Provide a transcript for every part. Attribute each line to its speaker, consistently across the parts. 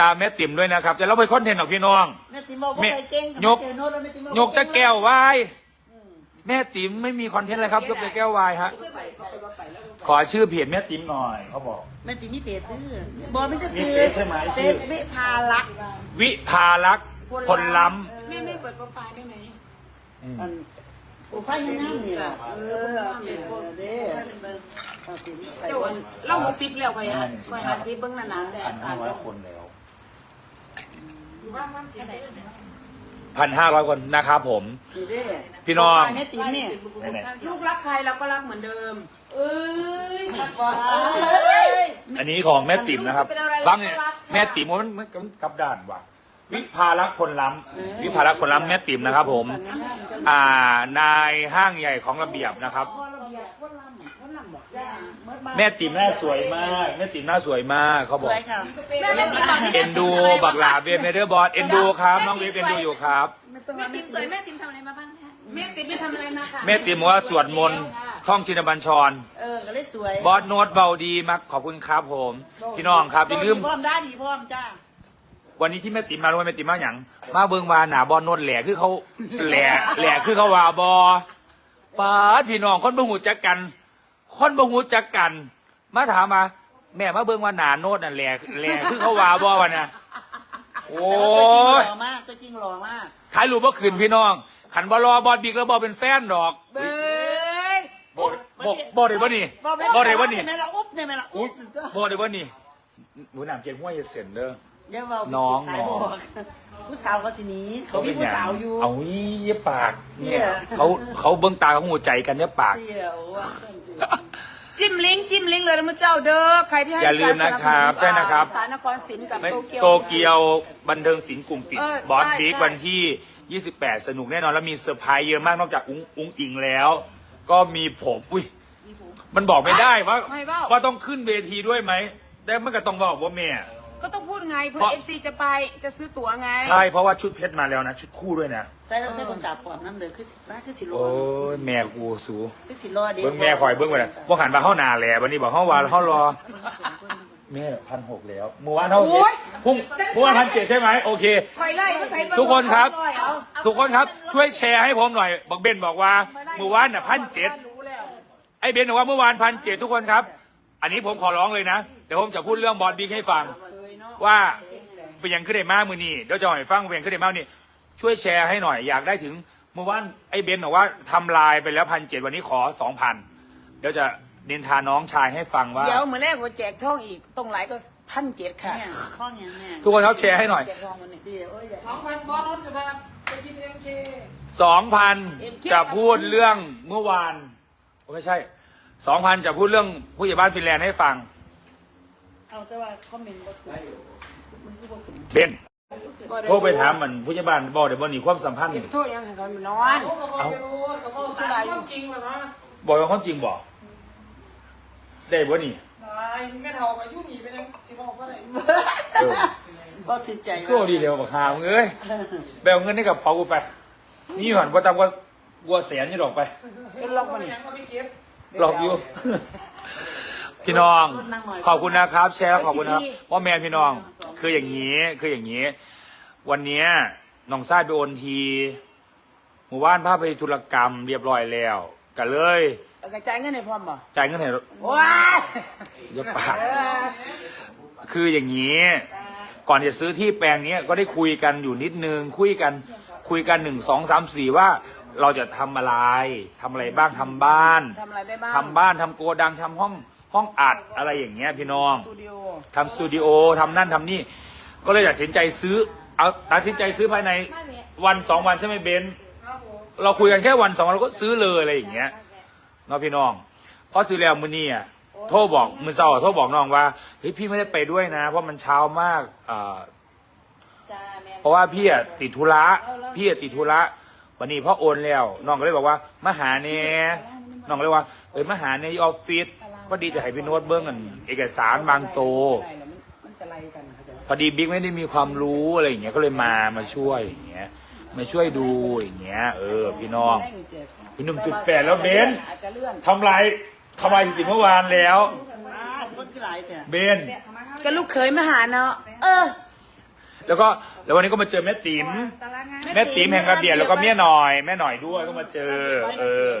Speaker 1: ตามแม่ติ๋มด้วยนะครับจะเราไปคอนเทนต์ของพี่น้อง
Speaker 2: แม่ติ๋มบอกว่า
Speaker 1: แม่
Speaker 2: ใครเก่ง
Speaker 1: ยก
Speaker 2: เจอโน้ตแล้วแม่ติ๋มบอก
Speaker 1: ยกตะแก้ววายแม่ติ๋มไม่มีคอนเทนต์อะไรครับ ยกตะแก้ววายฮะขอชื่อเพจแม่ติ๋มหน่อยเขาบอก
Speaker 2: แม่ติ๋มมีเพจซื้อบอกไม่จะซื้อ
Speaker 1: มีเพจใช่ไหม
Speaker 2: เพ
Speaker 1: ชื่อ
Speaker 2: จวิภาลักษณ์
Speaker 1: วิภาลักษณ์พลล้
Speaker 3: แม่แม่เปิดโปรไฟล์ได้ไหมำ
Speaker 1: อืม
Speaker 2: อันโอ้ไฟงามๆนี่แหละ
Speaker 3: เอ
Speaker 2: เอ
Speaker 3: อ
Speaker 2: อเออเด้อเอาสิใส่
Speaker 3: เจ้า
Speaker 2: ไว้
Speaker 3: อันเล่าหกสิบแล้วไปอะไปหาซิบเบิ้งนานๆแต่
Speaker 1: พันห้า
Speaker 3: อ่าน
Speaker 1: ร้อย
Speaker 3: ก็
Speaker 1: คนแล้ว พันห้าร้อยคนนะครับผม
Speaker 2: นี่เด้อ
Speaker 1: พี่น้อง
Speaker 2: โปรไฟล์แม่ติ๋มเนี่ย
Speaker 1: ไหน
Speaker 3: ลูกรักใครเราก็รักเหมือนเดิม เอ้ย
Speaker 2: เอ้ย
Speaker 1: อันนี้ของแม่ติ๋มนะครับบางเนี่ยแม่ติ๋มมันมันมันกลับด้านว่ะ วิภาลักษณ์พลล้ำวิภาลักษณ์พลล้ำแม่ติ๋มนะครับ ผม อ่านายห้างใหญ่ของระเบียบนะครับ แม่ติ๋มหน้าสวยมาก แม่ติ๋มหน้าสวยมากเขา
Speaker 2: ส
Speaker 1: บอก
Speaker 2: วยค่ะ
Speaker 3: แม่แม่ติ๋มบอก
Speaker 1: เอ็นดูบักหลาเบนเมเดอร์บอลเอ็นดูครับน้องเวฟเอ็นดูอยู่ครับ
Speaker 2: ไม่ต้อง
Speaker 4: แม่
Speaker 2: มา
Speaker 4: ติ๋มสวยแม่ติ๋มทำอะไรมาบ้างคะ
Speaker 3: แม่ติ๋มไม่ทำอะไรมาค่ะ
Speaker 1: แม่ติ๋มบอกว่าสวดมนต์ท่องชินบัญชร
Speaker 2: เออก็เลยสวย
Speaker 1: บอสโน้ตเบาดีมากขอบคุณครับผม พี่น้องครับอย่าลืม
Speaker 2: พร้อมได้ดีพร้อมจ้า
Speaker 1: วันนี้ที่แม่ติ๋มมารู้ไหมแม่ติ๋มมาอย่างมาเบิงวาหนาบอลโน้ตแหล่คือเขาแหล่แหล่คือเขาวาบอป้าดพี่น้องคนบ่หูจักกัน คนบ่หูจักกัน มาถามมา แม่มาเบิงว่าหนาโน้ตน่ะแหล่แหล่คือเขาวาบอวะเนี่ยโอ้
Speaker 2: ตัวจริงห
Speaker 1: ย
Speaker 2: ล่อมากตัวจริงหล่อมาก
Speaker 1: ถ่ายรูปบ่ขึ้นพี่น้อง ขันบอรอบอลบิ๊กแล้วบอเป็นแฟนดอก
Speaker 3: เบ้ย
Speaker 1: บอบอบอได้บ่นี่บอได้บ่นี่
Speaker 2: แม่ละอุ๊บเนี่ยแม่ละอุ๊
Speaker 1: อุ๊
Speaker 2: บบ
Speaker 1: บอได้บ่นี่หนูหนามเกียงห้วยเสร็จเด้อ
Speaker 2: เดี๋ยวเรา
Speaker 1: น้อง
Speaker 2: ขาย
Speaker 1: น้อง
Speaker 2: บอกผู้สาวเขาสิหนีเขามีผู้สาวอยู่
Speaker 1: เอาอีเยี่ยปากเนี่ย
Speaker 2: เนี่ย
Speaker 1: เขาเขาเบิ้งตาเขาหัวใจกันเนี่ยปาก
Speaker 2: เดี๋ยวว่า
Speaker 3: จิ้มลิงก์จิ้มลิงก์เลยนะมุเจ้าเด้อใครที่ให้
Speaker 1: อย่าลืมนะครับ
Speaker 3: กาส
Speaker 1: ใช่นะครับ
Speaker 3: สารนครศิลป์กับ
Speaker 1: ไม่
Speaker 3: โตเกียว
Speaker 1: โตเกียวบันเทิงศิลป์กลุ่มปิด
Speaker 3: เออบ
Speaker 1: อส
Speaker 3: ใช่
Speaker 1: บิ๊ก
Speaker 3: ใช่
Speaker 1: วันที่ 28 สนุกแน่นอน แล้วมีเซอร์ไพรส์เยอะมากนอกจากอุ้งอุ้งอิงแล้ว ก็มีผมอุ้ยมันบอกไม่ได้ว่า
Speaker 3: ไม่เบ้า
Speaker 1: ว่าต้องขึ้นเวทีด้วยไหมแต่มันก็ต้องบอกว่าแม่
Speaker 3: ก็ต้องพูดไงเพื่
Speaker 1: เพ
Speaker 3: อ
Speaker 1: ราะ
Speaker 3: เอฟซีจะไปจะซื้อตั๋วไง
Speaker 1: ใช่เพราะว่าชุดเพชรมาแล้วนะ ชุดคู่ด้วยนะ
Speaker 2: ใส่แล้วใส่คนตาปลอมน้ำเดือดคือสิบ้าคือสิโล
Speaker 1: โอ้ยแม่กูสู
Speaker 2: คือสิโลเด็
Speaker 1: เบิ้งแม่คอยเบิ้งไปเลยว่าหันมาเข้านาแหละวันนี้บอกเข้าวานเข้ารอ แม่พันหกแล้วเมื่อวานเท่า
Speaker 3: โอ้ย
Speaker 1: พุ่งเมื่อวานพันเจ็ดใช่ไหมโอเค
Speaker 3: คอยไล่ไม่ไปเง
Speaker 1: ทุกคนครับ
Speaker 3: เอา
Speaker 1: ทุกคนครับช่วยแชร์ให้ผมหน่อย บอกเบนบอกว่าเมื่อวานน่ะพันเจ็ด
Speaker 3: รู้แล้ว
Speaker 1: ไอ้เบนบอกว่าเมื่อวานพันเจ็ดทุกคนครับ อันนี้ผมขอร้องเลยนะเดี๋ยวผมจะพูดเรื่องบอลบิ๊กให้ฟัง ว่าเป็นยังขึ้นได้มากมือนี่เดี๋ยวจะให้ฟังเป็นยังขึ้นได้มากนี่ช่วยแชร์ให้หน่อยอยากได้ถึงเมื่อวานไอ้เบนบอกว่าทำลายไปแล้วพันเจ็ดวันนี้ขอสองพันเดี๋ยวจะเนินทาน้องชายให้ฟังว่า
Speaker 3: เดี๋ยวมือแรกหัวแจกท่องอีกตรงไหนก็พันเจ็ดค่ะ
Speaker 2: เนี่ยข้องอย่างแม่
Speaker 1: ทุกคนครับแชร์ให้หน่อย
Speaker 3: แจกทองวันนี้
Speaker 2: เดี๋ยวโอ้ยอย่า
Speaker 5: สองพันบอสรถจะมาไปกินเอ็มเค
Speaker 1: สองพัน
Speaker 3: MK
Speaker 1: จะพูดเรื่องเมื่อวานโอ้ไม่ใช่สองพันจะพูดเรื่องผู้ใหญ่บ้านฟินแลนด์ให้ฟัง
Speaker 2: เอาแต่ว่าคอมเมนต์บ่ถูกมันคือบ่ถูก
Speaker 1: เบนโทรไปถามมันผู้ใหญ่บ้านบอกเดี๋ยววันนี้ความสัมพันธ์
Speaker 3: เก็
Speaker 1: นี่
Speaker 3: บโทษยังไงเขานอน
Speaker 5: เขาก็บอกไปรู้เขาก็ถามความจริงแบบว่า
Speaker 1: บอกว่าความจริงบอกได้บ่นี่
Speaker 5: ตายไม่เท่าไปยุ่งหนีไปนะสิบอกว่าอะไร
Speaker 1: เออ
Speaker 2: บ่ถือใจ
Speaker 1: ก็ดีเดียวบักหามงเอ้ยแบลเงินให้กับเปากูไปนี่หันว่าตามว่าวัวแสนนี่ดอกไป
Speaker 3: เป็นล็อกวันนี้
Speaker 5: ยังก็ไม่เก็บ
Speaker 1: หลอกอยู่ พี่น้องขอบคุณนะครับ แชร์แล้วขอบคุณนะครับว่าแมนพี่น้องคืออย่างนี้คืออย่างนี้ วันเนี้ยน้องซ่ายไปโอนทีหมู่บ้านพาไปธุรกรรมเรียบร้อยแล้วกันเลย
Speaker 3: เอากระจายเงินให้พร้อมบ่
Speaker 1: จ่ายเงินให้
Speaker 3: ว้าย
Speaker 1: เยอะปากคืออย่างนี้ ก่อนจะซื้อที่แปลงเนี้ยก็ได้คุยกันอยู่นิดนึงคุยกันคุยกันหนึ่งสองสามสี่ว่าเราจะทำอะไรทำอะไรบ้างทำบ้าน
Speaker 3: ทำอะไรได้บ้าง
Speaker 1: ทำบ้านทำโกดังทำห้อง ห้องอัดอะไรอย่างเงี้ยพี่น้อง
Speaker 3: สตูดิโอ
Speaker 1: ทำสตูดิโอทำนั่นทำนี่ ก็เลยตัดสินใจซื้อเอาตัดสินใจซื้อภายในวันสองวันใช่ไหมเบนซ์เราคุยกันแค่วันสองวันเราก็ซื้อเลยอะไรอย่างเงี้ยเนาะพี่น้องพอซื้อแล้วมือนี่อะโทรบอกมือเศร้าอะโทรบอกน้องว่าเฮ้ยพี่ไม่ได้ไปด้วยนะ เพราะมันเช้ามากอ่า
Speaker 4: จ้าแม่
Speaker 1: เพราะว่าพี่อะติดธุระพี่อะติดธุระวันนี้พ่อโอนแล้วน้องก็เลยบอกว่ามาหาเนี่ยน้องก็เลยว่าเอ้ยมาหาในออฟฟิศ พอดีจะให้พี่โน้ตเบิ้งกันเอกสารบางโต
Speaker 3: ได้แล้วมันมันจะไล่กันเขาใจ
Speaker 1: พอดีบิ๊กไม่ได้มีความรู้อะไรอย่างเงี้ยก็เลยมามาช่วยอย่างเงี้ยมาช่วยดูอย่างเงี้ย เออ พี่น้อง
Speaker 3: ได้เงินแจก
Speaker 1: พี่หนุ่มจุดแปดแล้วเบน
Speaker 3: อาจจะเลื่อน
Speaker 1: ทำลายทำลายสถิติเมื่อวานแล้ว
Speaker 2: อ่าคนคือหลายแต่
Speaker 1: เบน
Speaker 3: ก็ลูกเคยมาหาเนาะเออ
Speaker 1: แล้วก็แล้ววันนี้ก็มาเจอแม่ติ๋ม
Speaker 3: ตารางงาน
Speaker 1: แม่ติ๋มแห่งระเบียบแล้วก็เมียหน่อย แม่หน่อยด้วยก็มาเจอ เออ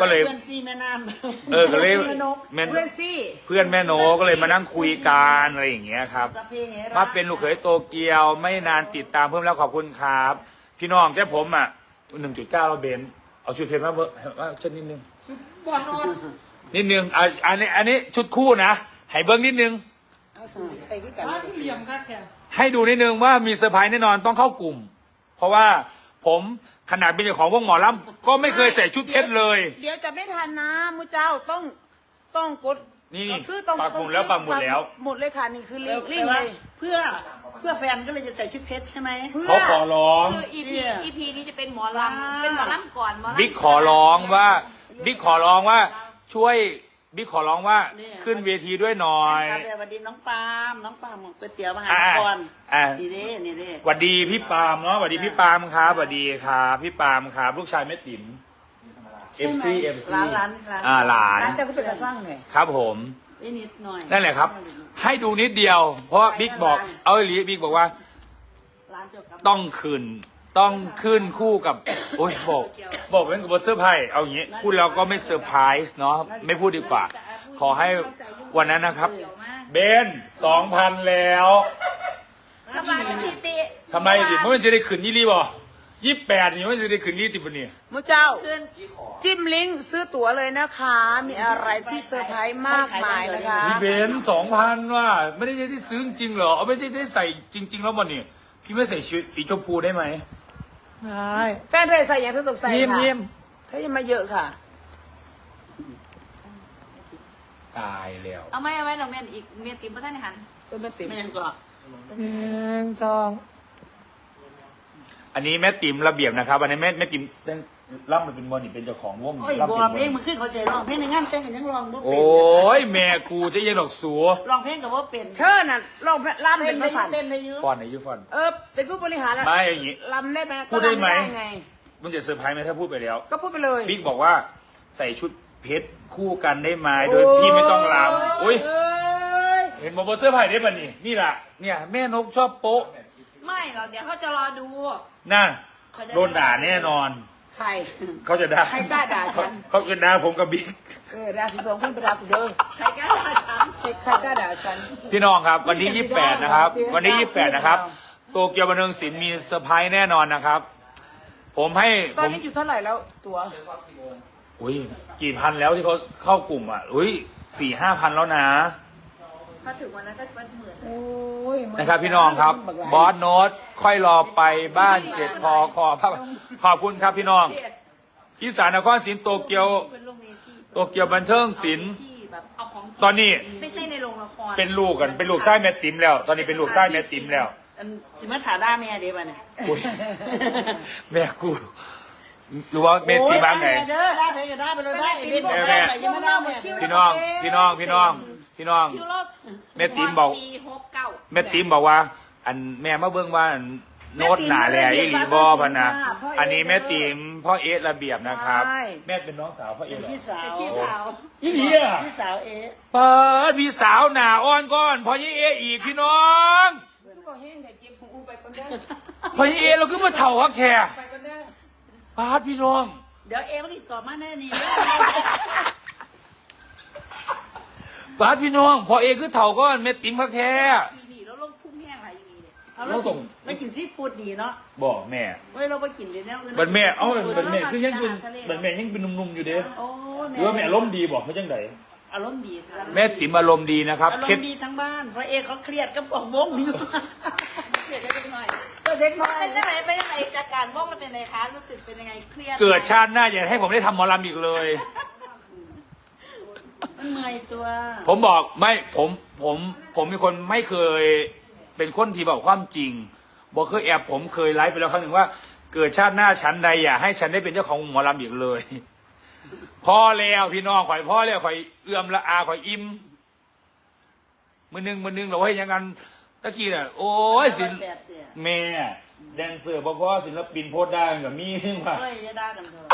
Speaker 1: ก็เลย
Speaker 2: เพื่อนซีแม่น้ำ
Speaker 1: เออก็เลย
Speaker 2: แม่นก
Speaker 1: แม่
Speaker 3: เพื่อนซี่
Speaker 1: เพื่อนแม่โนก็เลยมานั่งคุยกันอะไรอย่างเงี้ยครับ
Speaker 2: สพเพเหระ
Speaker 1: มาเป็นลูกเขยโตเกียวไม่นานติดตามเพิ่มแล้วขอบคุณครับ พี่น้องแค่ผมอะหนึ่งจุดเก้าเราเบนเอาชุดเพชรมาเบอร์ว่าชุดนิดนึง
Speaker 2: สุดบอนอน
Speaker 1: นิดนึงอะอันนี้อันนี้ชุดคู่นะให้เบิ้งนิดนึง
Speaker 3: เอาสูสิใส่ขึ้นกัน
Speaker 5: ว่าเหลี่ยมคักแค่
Speaker 1: ให้ดูนิดนึงว่ามีเซอร์ไพรส์แน่นอนต้องเข้ากลุ่ม เพราะว่า ผมขนาดเป็นเจ้าของวงหมอลำก็ไม่เคยใส่ชุดเพชรเลย
Speaker 3: เดี๋ยวจะไม่ทันนะมูเจ้าต้องต้องกด
Speaker 1: นี่นี่
Speaker 3: คือต้อง
Speaker 1: ปักหมุดแล้วปักหมุดแล้ว
Speaker 3: หมุดเลยค่ะนี่คือลิงก์ลิ
Speaker 2: แปล
Speaker 3: งก์
Speaker 2: ว่า
Speaker 3: เลย
Speaker 2: เพื่อเพื่อแฟนก็เลยจะใส่ชุดเพชรใช่ไหม
Speaker 3: พื่
Speaker 1: เขาขอร้อง
Speaker 3: คือ EP
Speaker 2: เนี่ย
Speaker 3: EP นี้จะเป็นหมอลำเป็นหมอลำก่อนหมอลำ
Speaker 1: บิ๊กขอร้องว่าบิ๊กขอร้องว่าช่วย บิ๊กขอร้องว่า
Speaker 2: เนี่ย
Speaker 1: ขึ้นเวทีด้วยหน่อย
Speaker 2: ครับสวัสดีน้องปาล์มน้องปาล์มก๋วยเตี๋ยวมหา
Speaker 1: อ่า
Speaker 2: นคร
Speaker 1: อ่า
Speaker 2: นี่เด้นี่เด้
Speaker 1: หวัดดีพี่ปาล์มเนาะหวัดดีพี่ปาล์มครับหวัดดีครับพี่ปาล์มครับลูกชายแม่ติ๋ม
Speaker 2: ใช่ไหม
Speaker 1: FC FC
Speaker 2: ร้านร้านร้าน
Speaker 1: อ่าหลาน
Speaker 3: ร้านเจ้าก็เป็นกระสร้างเลย
Speaker 1: ครับผม
Speaker 2: นี่นิดหน่อย
Speaker 1: นั่นแหละครับ ให้ดูนิดเดียว เพราะว่าบิ๊กบอก เอาอีหลีบิ๊กบอกว่า
Speaker 2: ร้านเจ้ากับ
Speaker 1: ต้องขึ้น ต้องขึ้นคู่กับโอ้ยบอกบอกเป็นกับเซอร์ไพรส์เอาอย่างนี้พูดแล้วก็ไม่เซอร์ไพรส์เนาะไม่พูดดีกว่า ขอให้วันนั้นนะครับ เบนสองพันแล้ว
Speaker 3: ทำลายสถิติ
Speaker 1: ทำไมดิมันจะได้ขึ้นยี่รีบ่ยี่แปดนี่มันจะได้ขึ้นยี่ติบนี่
Speaker 3: มูเจ้าจิ้มลิงก์ซื้อตั๋วเลยนะคะ มีอะไรที่เซอร์ไพรส์มากมายนะคะ
Speaker 1: พี่เบนสองพันว่า ไม่ได้ที่ซื้อจริงๆเหรอเอาไม่ใช่ได้ใส่จริง ๆ แล้วบ่นี่พี่ไม่ใส่ชุดสีชมพูได้ไหม
Speaker 2: ใช่
Speaker 3: แฟนเธอใส่อย่างเธอตกใส่
Speaker 2: ยิ้ม
Speaker 3: ค่ะ
Speaker 2: ยิ้ม
Speaker 3: เธอยังมาเยอะค่ะ
Speaker 1: ตายแล้ว
Speaker 4: เอาไหมเอาไหมน้องแม่นอีกเมียติ๋มพ่ท่านในหัน
Speaker 3: เออไม่ติด
Speaker 2: ไม่ยังก็
Speaker 5: หนึ่งสอง
Speaker 1: อันนี้แม่ติ๋มระเบียบนะครับ อันนี้แม่แม่ติ๋ม เต้นร่ำมันเป็นบอลนี่เป็นเจ้าของวง
Speaker 2: โอ้ย
Speaker 1: ร่ำ
Speaker 2: บ
Speaker 1: เป็
Speaker 2: อนก
Speaker 1: บ
Speaker 2: เพลง
Speaker 1: อ
Speaker 2: มันขึ้นเขาเสียร้องเพลงในงานแต่งกันยังร้องบ่
Speaker 1: โอ
Speaker 2: เป็น้
Speaker 1: ยแม่กูจะยังดอกสัว
Speaker 2: ร้องเพลงกับว่าเป็น
Speaker 3: เธอน่ะลองล่ำ
Speaker 2: เต้
Speaker 3: เป็นน
Speaker 2: ได้
Speaker 3: ประ
Speaker 2: อ
Speaker 3: สา
Speaker 2: ยู่
Speaker 3: น
Speaker 2: เต้นได้อยุ่
Speaker 1: ฟอนไหนยูฟอน
Speaker 3: เออเป็นผู้บริหารอะ
Speaker 1: ไม่อย่างงี้
Speaker 3: ลำได้ไหม
Speaker 1: พูดได้ไหม
Speaker 3: ก็ลำไง
Speaker 1: มันจะเซอร์ไพรส์ไหมถ้าพูดไปแล้ว
Speaker 3: ก็พูดไปเลย
Speaker 1: บิ๊กบอกว่าใส่ชุดเพชรคู่กันได้ไหมโดยพี่ไม่ต้องรำอุ้ย
Speaker 3: เอ้ย
Speaker 1: เห็นบอกว่าเสื้อผ้าได้ป่ะนี่นี่แหละเนี่ยแม่นกชอบโป๊ะ
Speaker 4: ไม่หรอกเดี๋ยวเขาจะรอดู
Speaker 1: น่ะโดนด่าแน่นอน
Speaker 3: ใคร
Speaker 1: เขาจะด่า
Speaker 3: ใครกล้าด่าฉัน
Speaker 1: เขาจะด่าผมกับบิ๊ก
Speaker 3: เออดาสิสองคนไปดากูเด้อ
Speaker 4: ใครกล้าด่าฉัน
Speaker 3: ใครใครกล้าด่าฉัน
Speaker 1: พี่น้องครับ วันที่ 28 นะครับ วันที่ 28 นะครับ โตเกียวบันเทิงศิลป์มีเซอร์ไพรส์แน่นอนนะครับ ผมให้
Speaker 3: ตอ
Speaker 1: ผ
Speaker 3: น
Speaker 1: ม
Speaker 3: นี้อยู่เท่าไหร่แล้วตัว
Speaker 1: อุ้ยกี่พันแล้วที่เขาเข้ากลุ่มอะอุ้ยสี่ห้าพันแล้วนะ
Speaker 4: พ อถึงวันนั้นก็เป็นหมื่น
Speaker 3: โอ้ย
Speaker 1: นะครับพี่น้องครับบอสโน้ตค่อยรอไปบ้านเจ็ดพอคอภาพขอบคุณครับพี่น้องอีสานนครศิลป์โตเกียว
Speaker 4: เป็นโรงเวที
Speaker 1: โตเกียวบันเทิงศิลป์
Speaker 4: ที่แบบเอาของจริง
Speaker 1: ตอนนี้
Speaker 4: ไม่ใช่ในโรงละคร
Speaker 1: เป็นลูกกันเป็นลูกไส้แม่ติ๋มแล้ว ตอนนี้เป็นลูกไส้แม่ติ๋มแล้ว
Speaker 2: อันสิมาถาด้าแม่เดี๋ยวไปเนี่ย
Speaker 1: อุ้ยแม่กูรู้ว่าแม่ติ๋มบ้างไง
Speaker 2: เด้อได้ไปก็ได้ไปเลยได้ไอ้เด็กบอก
Speaker 1: แม่
Speaker 2: ได้ไปยังไม่ได้แม่
Speaker 1: พี่น้อง พี่น้อง พี่น้อง พี่น้อง
Speaker 4: คิวโรด
Speaker 1: แม่ติ๋มบอก
Speaker 4: ปีหกเก้า
Speaker 1: แม่ติ๋มบอกว่า อันแม่มาเบิ่งว่าอันโน้ตหนาแหล่อีหลีบอพะนะอันนี้แม่ติ๋มพ่อเอสระเบียบนะครับแม่เป็นน้องสาวพ่อเอ
Speaker 2: เป็
Speaker 1: ส
Speaker 2: น
Speaker 1: เหรอ
Speaker 2: พี่สาว
Speaker 4: เป็นพี่สาว
Speaker 1: อีหลีอะ
Speaker 2: พี่สาวเอ๊ะ
Speaker 1: เปิดพี่สาวหนาอ้อนก้อนพ่อยี่เออีกพี่น้อง
Speaker 3: คือบอกเฮ้งแต่เจ็บหูไปคนเด้อ
Speaker 1: พ่อยี่เอเราขึ้นมาเถ่าฮักแค่
Speaker 3: ไปคนเด้อ
Speaker 1: ปาดพี่น้อง
Speaker 2: เดี๋ยวเอ๊ะมันติดต่อมาแน่นี่
Speaker 1: ปาดพี่น้องพ่อเอคือเถ่าก้อนแม่ติ๋มฮักแค่
Speaker 4: ปีนี้แล้วลงพุ่งแห้งอะไรอย่างนี้เนี่ย
Speaker 2: เอาแล้วกินไม่กินซีฟู้ดดีเนาะ
Speaker 1: บอกแม่
Speaker 2: เฮ้ยเราไปกินเดี๋ยวนี้
Speaker 1: บันแม่เอ้าบันแม่คือยังเป็นบันแม่ยังเป็นหนุ่มๆอยู่เด้
Speaker 2: โอ้
Speaker 1: หรือว่าแม่อารมณ์ดีบอกเขาจังได
Speaker 2: อารมณ์ดีครับ
Speaker 1: แม่ติ๋มอารมณ์ดีนะครับ
Speaker 2: อาร
Speaker 1: เคล็
Speaker 2: ม
Speaker 1: ด
Speaker 2: ณ์ดีทั้งบ้านเพราะเอ๊ะเขาเครียดกับของวงอยู่
Speaker 4: เครียดกันหน่อย
Speaker 2: ก็เด็กน้อย
Speaker 4: เป็นยังไงเป็นยังไงจากการว่องมันเป็นยังไงคะรู้สึกเป็นยังไงเครียดไหม
Speaker 1: เกิดชาติหน้าอย่าให้ผมได้ทำหมอลำอีกเลย
Speaker 2: มันเมื่อยตัว
Speaker 1: ผมบอกไม่ผมผมผมเป็นคนไม่เคยเป็นคนที่บอกความจริงบอกเคยแอบผมเคยไลฟ์ไปแล้วครั้งหนึ่งว่า เกิดชาติหน้าฉันใดอย่าให้ฉันได้เป็นเจ้าของหมอลำอีกเลยพ่อแล้วพี่น้องข่อยพ่อแล้วข่อยเอื้อมละอาข่อยอิ่มมือหนึงมือหนึงเราให้ยังกันตะกี้น่ะโอ้ยศิล
Speaker 2: แบบเนี่ย
Speaker 1: แม่แดนเซอร์พ่อพ่อศิลปินโพสต์ได้กับมีว่า
Speaker 2: เฮ้ยจะได้กันเถอะ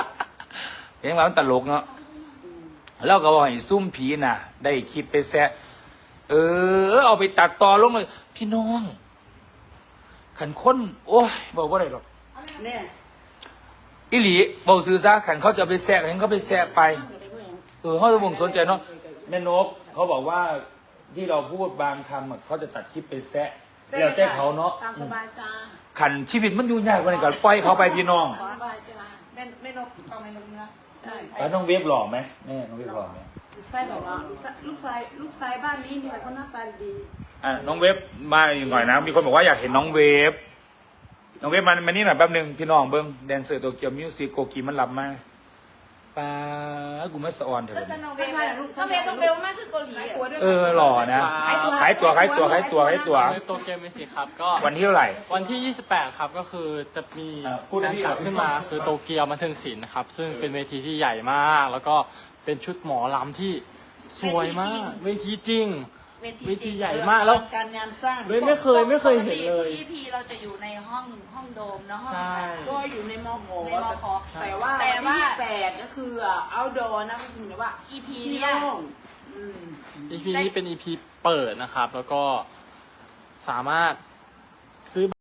Speaker 1: เพลงเรามันตลกเนาะ แล้วก็บอกให้ซุ่มผีน่ะ ได้คลิปไปแซะเออ เอาไปตัดต่อลงเลย พี่น้องขันค้นโอ้ยบอกว่าอะไรหรอก
Speaker 2: เนี่ย
Speaker 1: อิหลีบอกซื้อซะขันเขาจะเอาไปแซะขันเขาไปแซะไปเออเขาจะบ่งสนใจเนาะแม่นกเขาบอกว่าที่เราพูดบางคำอะเขาจะตัดคลิปไปแซะแล้วแต่เขาเนาะ
Speaker 3: ตามสบายจ้า
Speaker 1: ขันชีวิตมันยุ่งยากกว่านี้ก็ปล่อยเขาไปพี่น้อง
Speaker 3: สบายจ้า
Speaker 2: แม่ไม่นกต้องไม่นกนะ ใช่
Speaker 1: แล้วน้องเวฟหล่อไหมแม่น้องเวฟหล่อไหม
Speaker 3: ลูกชายบอกว่าลูกชายลูกชายลูกชายบ้านนี้มีแต่คนหน้าตาดี
Speaker 1: อะน้องเวฟมาอีกหน่อยนะ มีคนบอกว่าอยากเห็นน้องเวฟน้องเวฟมามานี่หน่อยแป๊บหนึงพี่น้องเบิ้งแดนเซอร์โตเกียวมิวสิกโกกีมันรับมาก ป้ากูมาสะออนเถอะ
Speaker 2: แต่น้องเว
Speaker 3: ไม่
Speaker 2: ฟ
Speaker 3: ใช่ลูก
Speaker 4: ถ้าเบลต้องเบลมากคือเกาหลี
Speaker 3: ตัวด้วย
Speaker 1: เออหล่อนะขายตัวขายตัวขายตัวขายตัว
Speaker 5: ในโตเกียวมิวสิกครับก็
Speaker 1: วันที่เท่าไหร่
Speaker 5: วันที่ 28 ครับก็คือจะมี
Speaker 1: อะพูดให้
Speaker 5: การ
Speaker 1: พี่
Speaker 5: จัด
Speaker 1: ก่อน
Speaker 5: ขึ้นมาคือโตเกียวบันเทิงศิลป์ครับ ซึ่งเป็นเวทีที่ใหญ่มาก แล้วก็เป็นชุดหมอลำที่สวยมากเวทีจริง
Speaker 4: เวที
Speaker 5: เว
Speaker 4: จ
Speaker 5: ที
Speaker 4: ริง
Speaker 5: ใหญ่มากแล้ว
Speaker 2: การงานสร้าง
Speaker 5: ไม่ไม่เคยไม่เคยเห็นเลย
Speaker 4: ปกติทุก EP เราจะอยู่ในห้องห้องโดมเนาะห้อง
Speaker 5: ใช่
Speaker 3: ก็อยู่ในมห
Speaker 4: ในมค
Speaker 3: แต่ว่า
Speaker 4: แต่
Speaker 3: วัน
Speaker 4: ว่า
Speaker 3: ที่แปดก็คือเอาดอนะก็คือว่า
Speaker 4: EP
Speaker 3: ที่
Speaker 4: เนี่ย
Speaker 3: โล่งอืม
Speaker 5: EP นี้เป็น EP เปิดนะครับ แล้วก็สามารถซื้อ